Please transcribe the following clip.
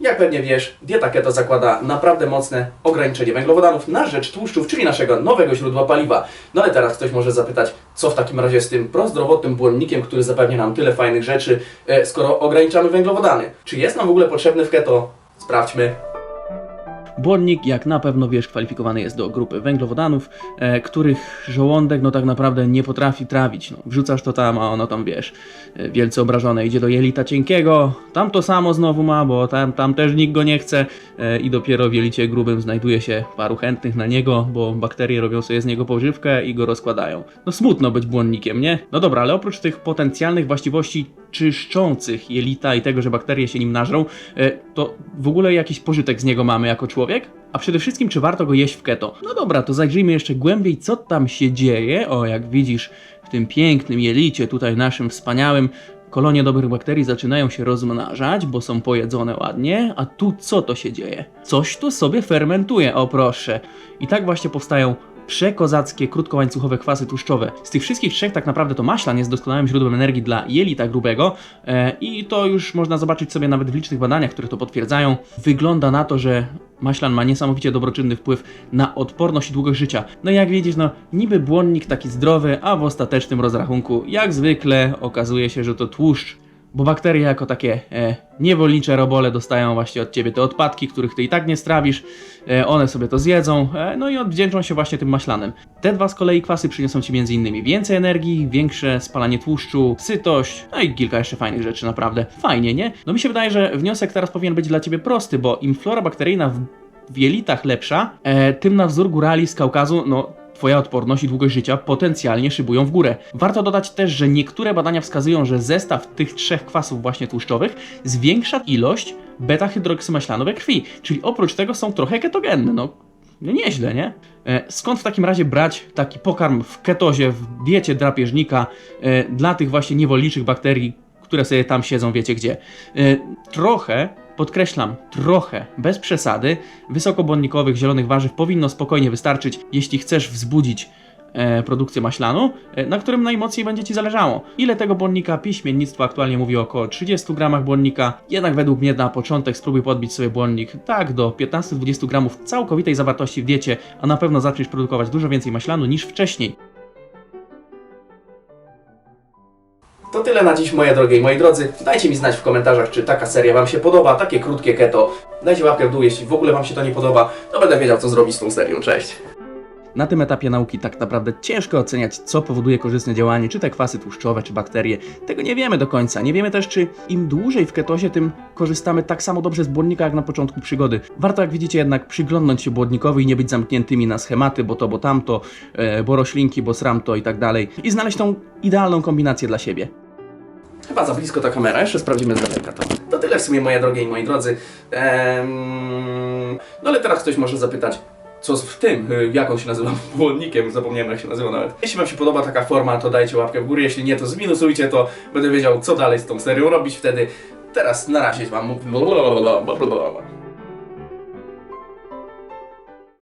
Jak pewnie wiesz, dieta keto zakłada naprawdę mocne ograniczenie węglowodanów na rzecz tłuszczów, czyli naszego nowego źródła paliwa. No ale teraz ktoś może zapytać, co w takim razie z tym prozdrowotnym błonnikiem, który zapewnia nam tyle fajnych rzeczy, e, skoro ograniczamy węglowodany? Czy jest nam w ogóle potrzebny w keto? Sprawdźmy. Błonnik, jak na pewno wiesz, kwalifikowany jest do grupy węglowodanów, e, których żołądek no tak naprawdę nie potrafi trawić. No, wrzucasz to tam, a ono tam wiesz, e, wielce obrażone idzie do jelita cienkiego, tam to samo znowu ma, bo tam, tam też nikt go nie chce e, i dopiero w jelicie grubym znajduje się paru chętnych na niego, bo bakterie robią sobie z niego pożywkę i go rozkładają. No smutno być błonnikiem, nie? No dobra, ale oprócz tych potencjalnych właściwości czyszczących jelita i tego, że bakterie się nim nażrą, e, to w ogóle jakiś pożytek z niego mamy jako człowiek? A przede wszystkim, czy warto go jeść w keto? No dobra, to zajrzyjmy jeszcze głębiej, co tam się dzieje. O, jak widzisz, w tym pięknym jelicie, tutaj naszym wspaniałym, kolonie dobrych bakterii zaczynają się rozmnażać, bo są pojedzone ładnie. A tu co to się dzieje? Coś tu sobie fermentuje, o proszę. I tak właśnie powstają przekozackie, krótkołańcuchowe kwasy tłuszczowe. Z tych wszystkich trzech tak naprawdę to maślan jest doskonałym źródłem energii dla jelita grubego e, i to już można zobaczyć sobie nawet w licznych badaniach, które to potwierdzają. Wygląda na to, że maślan ma niesamowicie dobroczynny wpływ na odporność i długość życia. No i jak widzisz, no niby błonnik taki zdrowy, a w ostatecznym rozrachunku jak zwykle okazuje się, że to tłuszcz. Bo bakterie jako takie e, niewolnicze robole dostają właśnie od ciebie te odpadki, których ty i tak nie strawisz. E, one sobie to zjedzą, e, no i odwdzięczą się właśnie tym maślanem. Te dwa z kolei kwasy przyniosą ci m.in. więcej energii, większe spalanie tłuszczu, sytość, no i kilka jeszcze fajnych rzeczy, naprawdę. Fajnie, nie? No mi się wydaje, że wniosek teraz powinien być dla ciebie prosty, bo im flora bakteryjna w, w jelitach lepsza, e, tym na wzór górali z Kaukazu, no Twoja odporność i długość życia potencjalnie szybują w górę. Warto dodać też, że niektóre badania wskazują, że zestaw tych trzech kwasów właśnie tłuszczowych zwiększa ilość beta-hydroksymaślanu krwi, czyli oprócz tego są trochę ketogenne. No, no nieźle, nie? E, Skąd w takim razie brać taki pokarm w ketozie, w diecie drapieżnika e, dla tych właśnie niewolniczych bakterii, które sobie tam siedzą, wiecie gdzie? E, Trochę podkreślam, trochę, bez przesady, wysokobłonnikowych zielonych warzyw powinno spokojnie wystarczyć, jeśli chcesz wzbudzić e, produkcję maślanu, e, na którym najmocniej będzie Ci zależało. Ile tego błonnika? Piśmiennictwo aktualnie mówi o około 30 gramach błonnika, jednak według mnie na początek spróbuj podbić sobie błonnik tak do 15-20 gramów całkowitej zawartości w diecie, a na pewno zaczniesz produkować dużo więcej maślanu niż wcześniej. To tyle na dziś, moje drogie i moi drodzy. Dajcie mi znać w komentarzach, czy taka seria Wam się podoba, takie krótkie keto. Dajcie łapkę w dół, jeśli w ogóle Wam się to nie podoba, to będę wiedział, co zrobić z tą serią. Cześć! Na tym etapie nauki tak naprawdę ciężko oceniać, co powoduje korzystne działanie, czy te kwasy tłuszczowe, czy bakterie. Tego nie wiemy do końca. Nie wiemy też, czy im dłużej w ketozie, tym korzystamy tak samo dobrze z błonnika, jak na początku przygody. Warto, jak widzicie, jednak przyglądnąć się błonnikowi i nie być zamkniętymi na schematy, bo to, bo tamto, e, bo roślinki, bo sramto i tak dalej. I znaleźć tą idealną kombinację dla siebie. Chyba za blisko ta kamera, jeszcze sprawdzimy z daleka to. To tyle w sumie, moje drogie i moi drodzy. Ehm, no ale teraz ktoś może zapytać, co w tym, y, jak on się nazywa, błonnikiem, zapomniałem jak się nazywa nawet. Jeśli Wam się podoba taka forma, to dajcie łapkę w górę, jeśli nie, to zminusujcie to, będę wiedział, co dalej z tą serią robić wtedy. Teraz na razie Wam.